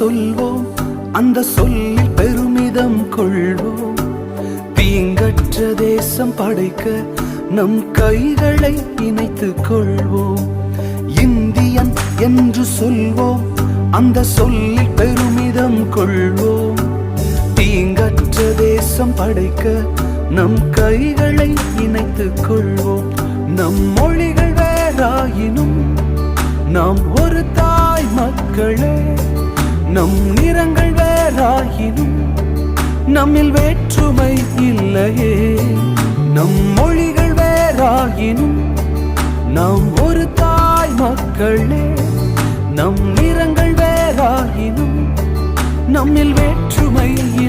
சொல்வோம் அந்த சொல்லில் பெருமிதம் கொள்வோம். தீங்கற்ற தேசம் படைக்க நம் கைகளை இணைத்துக் கொள்வோம். இந்தியன் என்று சொல்வோம் அந்த சொல்லில் பெருமிதம் கொள்வோம். தீங்கற்ற தேசம் படைக்க நம் கைகளை இணைத்துக் கொள்வோம். நம் மொழிகள் வேறாயினும் நாம் ஒரு தாய் மக்களே. நம் நிறங்கள் வேறாயினும் நம்மில் வேற்றுமை இல்லையே. நம் மொழிகள் வேறாயினும் நாம் ஒரு தாய் மக்களே. நம் நிறங்கள் வேறாயினும் நம்மில் வேற்றுமை இல்லையே